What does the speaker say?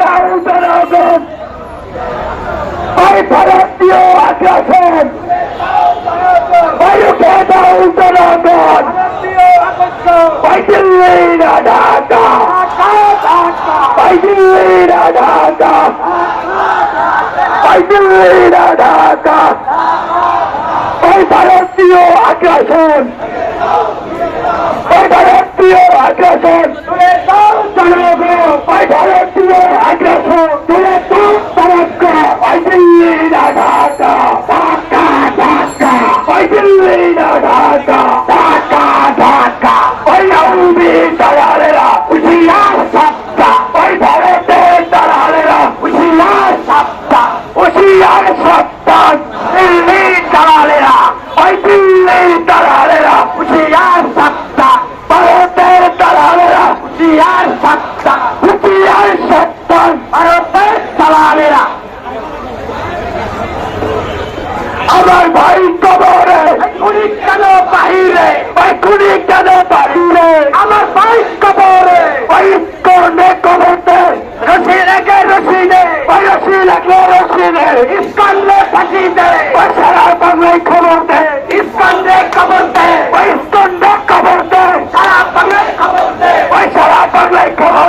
জনগণ ওই ভারতীয় আগ্রাসন ওই দিল্লিরা ঢাকা ওই দিল্লিরা ঢাকা ওই ভারতীয় আগ্রাসন ঢাকা ওই দিল্লিরা ঢাকা ঢাকা ঢাকা ওই নৌবি দালালেরা আমার ভাই কবরে। এখনই কেন বাহিরে? এখনই কেন বাহিরে? আমার ভাই কবরে। ওই করনে কবরতে রশি রেখে রশি দে ওই রশি রাখলে রশি দে ইস্কানলে ফাঁসি দে ওই সারা বাংলায় খবর দে ইস্কানলে খবর দে ওই ইস্কানলে খবর দে সারা বাংলায় খবর দে ওই সারা বাংলায় খবর